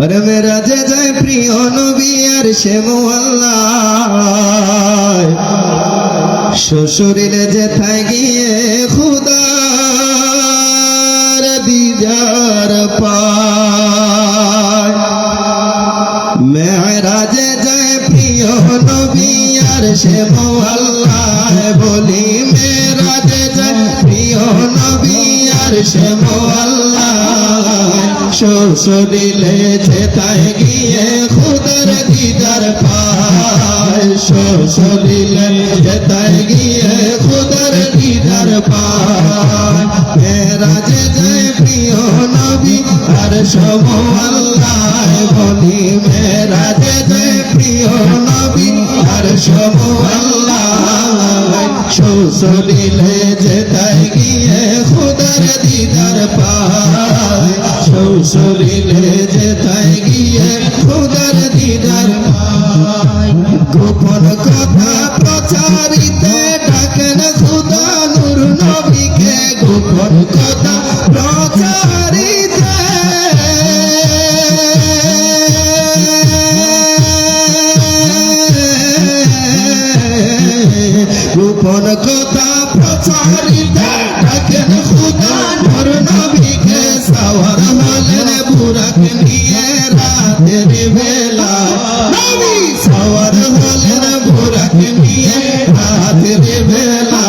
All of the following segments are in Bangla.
মেরা যে যায় প্রিয় নবী আর সে শ্বশুরিলে যেথায় গিয়ে খুদার দিদার পায়। মেরাজে যায় প্রিয় নবী আর সে বলি মেরাজে যায় প্রিয় নবী আর সে শ্বশুরিলে যেথায় গিয়ে খুদার দিদার পায় শ্বশুরিলে যেথায় গিয়ে খুদার দিদার পায় মেরাজে যায় প্রিয় নবী আর সম আল্লাহ বলি। মেরাজে যায় প্রিয় নবী আর সম আল্লাহ শ্বশুরিলে যেথায় গিয়ে খুদার দিদার পায়। শ্বশুরিলে যেথায় গিয়ে খুদার দিদার পায়। গোপন কথা প্রচারিতে ডাকেন খুদা নূর নবীকে। গোপন কথা প্রচারিতে প্রচারিতে ডাকেন খুদা নূর নবীকে সাওয়ার হলেন বুরাক নিয়ে রাতের বেলা নবী সাওয়ার হলেন বুরাক নিয়ে রাতের বেলা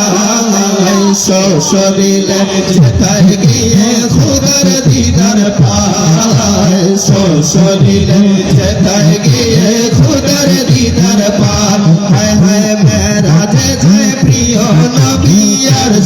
শরীরে যেতায় গিয়ে খুদার দিদার পায় শরীরে যেতায় গিয়ে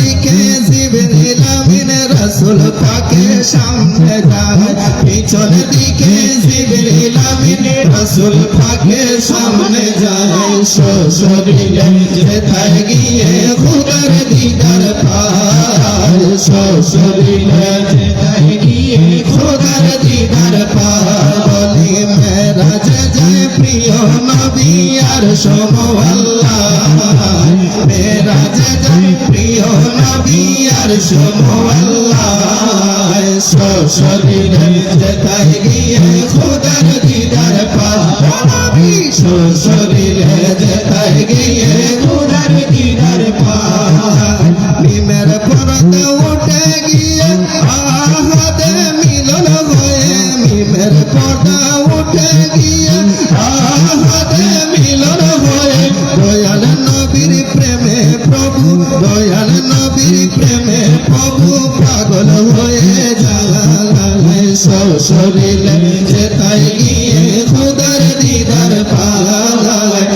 দিকে জিবরিল আমিন রাসূল পাকে সামনে যায় পিছন দিকে জিবরিল আমিন রাসূল পাকে সামনে যায় শরীরে যেথায় গিয়ে খুদার দিদার পায় শরীরে যেথায় গিয়ে খুদার দিদার পায় নবী আর সম আল্লাহ। মেরাজে যায় প্রিয় নবী আর সম আল্লাহ। শরীরে যেথায় গিয়ে নিমের পরতে মিলন হয়ে মিমের পর্দা শরীরে যেতাই গিয়ে খুদার দিদার পালায়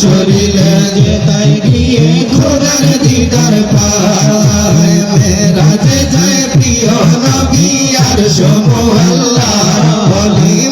শরীরে যেতাই গিয়ে খুদার দিদার পালায় মেরাজে যায় প্রিয় নবী আর সম আল্লাহ বলি